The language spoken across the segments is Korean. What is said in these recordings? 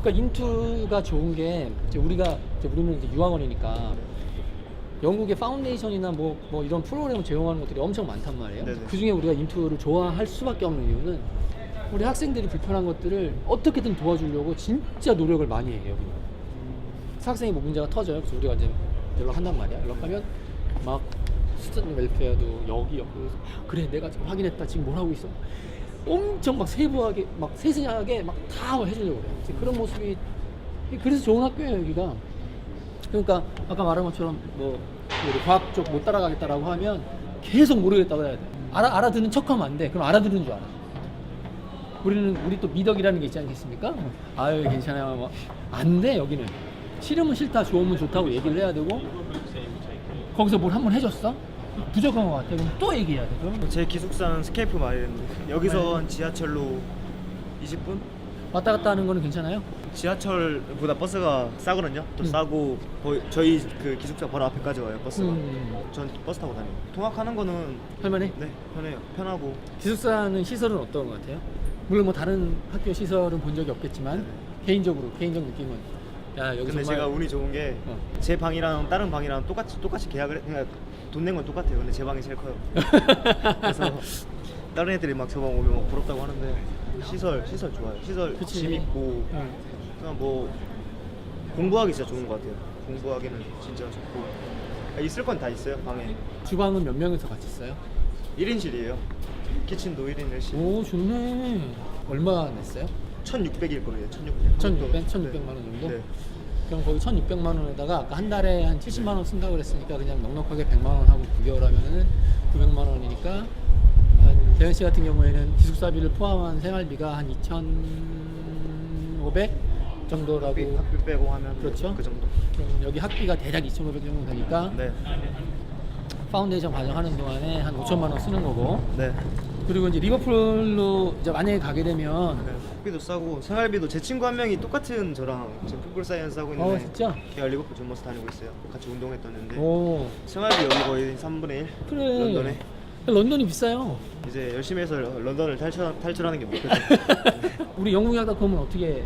그러니까 인투가 좋은 게 이제 우리가 이제 우리는 이제 유학원이니까 영국의 파운데이션이나 뭐, 뭐 이런 프로그램을 제공하는 것들이 엄청 많단 말이에요. 네네. 그 중에 우리가 인투를 좋아할 수밖에 없는 이유는 우리 학생들이 불편한 것들을 어떻게든 도와주려고 진짜 노력을 많이 해요. 그래서 학생이 뭐 문제가 터져요. 그래서 우리가 이제 연락한단 말이야. 연락하면 막 스튜던트 웰페어도 여기 여기 아, 그래 내가 지금 확인했다 지금 뭘 하고 있어 엄청 막 세부하게 막 세세하게 막 다 해주려고 그래요 그런 모습이 그래서 좋은 학교예요 여기가 그러니까 아까 말한 것처럼 뭐 우리 과학 쪽 못 따라가겠다라고 하면 계속 모르겠다고 해야 돼 알아, 알아듣는 척하면 안 돼 그럼 알아들은 줄 알아 우리는 우리 또 미덕이라는 게 있지 않겠습니까? 아유 괜찮아요. 뭐. 안돼 여기는 싫으면 싫다, 좋으면 좋다고 얘기를 해야 되고 거기서 뭘 한 번 해줬어? 부족한 것 같아. 그럼 또 얘기해야 돼. 그럼 제 기숙사는 스케이프 마을인데 여기서 한 지하철로 20분? 왔다 갔다 하는 거는 괜찮아요? 지하철보다 버스가 싸거든요. 또 음. 싸고 거의 저희 그 기숙사 바로 앞에까지 와요 버스가. 음. 전 버스 타고 다녀요. 통학하는 거는 할만해? 네 편해요. 편하고 기숙사는 시설은 어떤 것 같아요? 물론 뭐 다른 학교 시설은 본 적이 없겠지만 네네. 개인적으로 개인적 느낌은 야 여기 근데 정말 제가 운이 좋은 게제 어. 방이랑 다른 방이랑 똑같이 똑같이 계약을 해. 그냥 돈낸 건 똑같아요. 근데 제 방이 제일 커요. 그래서 다른 애들이 막 저 방 오면 막 부럽다고 하는데 시설 시설 좋아요. 시설 그치. 짐 있고 응. 그냥 뭐 공부하기 진짜 좋은 것 같아요. 공부하기는 진짜 좋고 아, 있을 건 다 있어요 방에. 주방은 몇 명이서 같이 써요? 1인실이에요. 키친도 1인 1실. 오 좋네. 얼마 냈어요? 1,600일 거예요. 1,600. 1,600, 1,600만 원 정도? 네. 그럼 거기 1,600만 원에다가 아까 한 달에 한 70만 원 쓴다고 그랬으니까 그냥 넉넉하게 100만 원 하고 9개월 하면은 900만 원이니까 한 대현 씨 같은 경우에는 기숙사비를 포함한 생활비가 한 2,500 정도라고 학비, 학비 빼고 하면 그렇죠. 그 정도. 그럼 여기 학비가 대략 2,500 정도 되니까 네. 파운데이션 과정하는 동안에 한 5천만 원 쓰는 거고 네. 그리고 이제 리버풀로 이제 만약에 가게 되면 네, 학비도 싸고 생활비도 제 친구 한 명이 똑같은 저랑 지금 풋볼 사이언스 하고 있는데 어 진짜? 걔가 리버풀 존머스 다니고 있어요. 같이 운동했던 애인데 오 생활비 여기 거의 3분의 1 그래 런던에 런던이 비싸요 이제 열심히 해서 런던을 탈출, 탈출하는 게 목표죠. 우리 영국약닷컴은 어떻게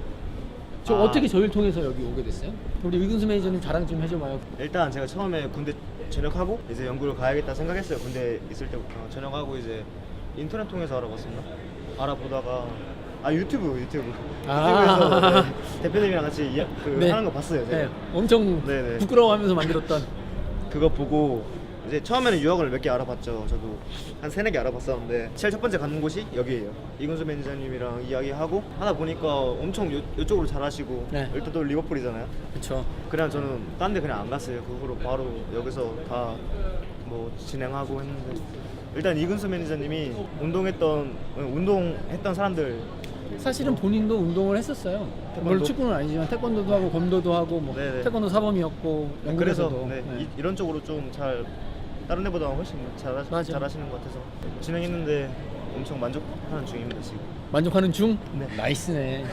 저 아. 어떻게 저희를 통해서 여기 오게 됐어요? 우리 위근수 매니저님 자랑 좀 해줘봐요. 일단 제가 처음에 군대 전역하고 이제 연구를 가야겠다 생각했어요. 군대 있을 때부터 전역하고 이제 인터넷 통해서 알아봤습니다. 알아보다가 아 유튜브 유튜브 아. 유튜브에서 네, 대표님이랑 같이 이야, 그 네. 하는 거 봤어요. 제가. 네, 엄청 네 네. 부끄러워하면서 만들었던. 그거 보고 이제 처음에는 유학을 몇 개 알아봤죠. 저도 한 세네 개 알아봤었는데 제일 첫 번째 가는 곳이 여기예요. 이근수 매니저님이랑 이야기하고 하다 보니까 엄청 요, 이쪽으로 잘하시고 네. 일단 또 리버풀이잖아요. 그렇죠. 그냥 저는 딴 데 그냥 안 갔어요. 그 후로 바로 여기서 다 뭐 진행하고 했는데 일단 이근수 매니저님이 운동했던 운동했던 사람들 사실은 본인도 운동을 했었어요. 물론 축구는 아니지만 태권도도 하고 검도도 하고 뭐 네네. 태권도 사범이었고 그래서 영국에서도 네, 네. 이, 이런 쪽으로 좀 잘 다른 데보다 훨씬 잘, 맞아. 잘하시는 것 같아서 진행했는데 엄청 만족하는 중입니다 지금. 만족하는 중. 네. 나이스네.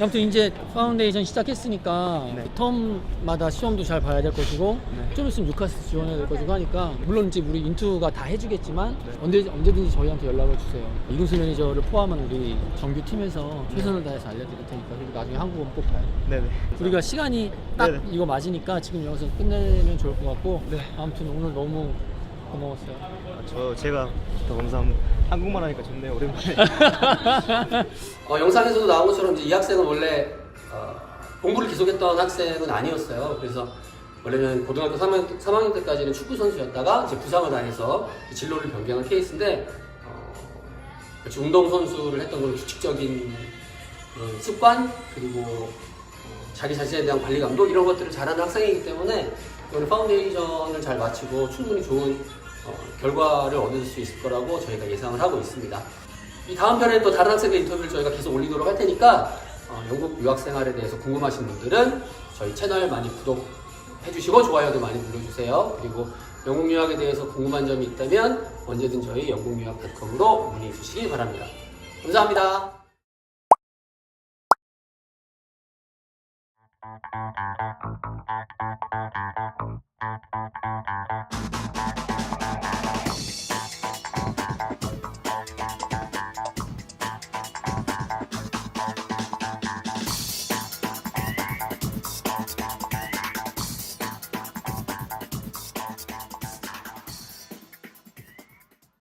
아무튼 이제 파운데이션 시작했으니까 네. 그 텀마다 시험도 잘 봐야 될 것이고 네. 좀 있으면 유카스 지원해야 될 것이고 하니까 물론 이제 우리 인투가 다 해주겠지만 네. 언제, 언제든지 저희한테 연락을 주세요 이근수 매니저를 포함한 우리 정규 팀에서 최선을 다해서 알려드릴 테니까 그리고 나중에 한국은 꼭 가요 네네. 우리가 시간이 딱 네네. 이거 맞으니까 지금 여기서 끝내면 좋을 것 같고 네. 아무튼 오늘 너무 고마웠어요 아, 저 제가 더 감사합니다. 한국말 하니까 좋네요 오랜만에. 어, 영상에서도 나온 것처럼 이제 이 학생은 원래 어, 공부를 계속했던 학생은 아니었어요. 그래서 원래는 고등학교 3학년, 3학년 때까지는 축구 선수였다가 이제 부상을 당해서 진로를 변경한 케이스인데 어, 운동 선수를 했던 그런 규칙적인 그런 습관 그리고 어, 자기 자신에 대한 관리 감독 이런 것들을 잘하는 학생이기 때문에 오늘 파운데이션을 잘 마치고 충분히 좋은 어, 결과를 얻을 수 있을 거라고 저희가 예상을 하고 있습니다. 이 다음 편에 또 다른 학생들 인터뷰를 저희가 계속 올리도록 할 테니까 어, 영국 유학 생활에 대해서 궁금하신 분들은 저희 채널 많이 구독해 주시고 좋아요도 많이 눌러주세요. 그리고 영국 유학에 대해서 궁금한 점이 있다면 언제든 저희 영국유학닷컴으로 문의 주시기 바랍니다. 감사합니다.